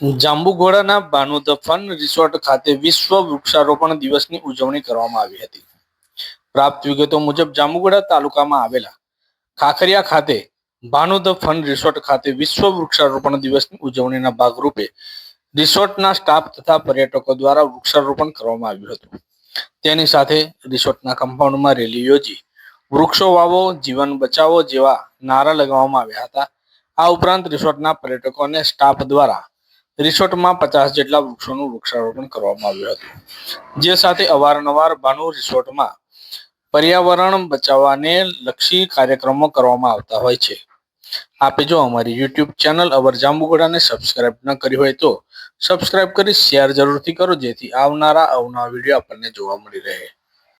જાંબુઘોડાના ભાનુદ fun resort ખાતે વિશ્વ વૃક્ષારોપણ દિવસની ઉજવણી કરવામાં આવી હતી. પ્રાપ્ત વિગતો મુજબ જાંબુઘોડા તાલુકામાં આવેલા ખાખરિયા ખાતે ભાનુદ ફન રિસોર્ટ ખાતે વિશ્વ વૃક્ષારોપણ દિવસની ઉજવણીના ભાગરૂપે રિસોર્ટના સ્ટાફ તથા પર્યટકો દ્વારા વૃક્ષારોપણ કરવામાં આવ્યું હતું. તેની સાથે રિસોર્ટના કમ્પાઉન્ડમાં રેલી યોજી વૃક્ષો વાવો, જીવન બચાવો જેવા નારા લગાવવામાં આવ્યા હતા. આ ઉપરાંત રિસોર્ટના પર્યટકો અને સ્ટાફ દ્વારા રિસોર્ટમાં પચાસ જેટલા વૃક્ષોનું વૃક્ષારોપણ કરવામાં આવ્યું હતું. જે સાથે અવારનવાર ભાનુ રિસોર્ટમાં પર્યાવરણ બચાવવાને લક્ષી કાર્યક્રમો કરવામાં આવતા હોય છે. આપે જો અમારી યુટ્યુબ ચેનલ અવર જાંબુગોડાને સબસ્ક્રાઇબ ન કરી હોય તો સબસ્ક્રાઇબ કરી શેર જરૂરથી કરો જેથી આવનારા અવનવા વીડિયો આપણને જોવા મળી રહે.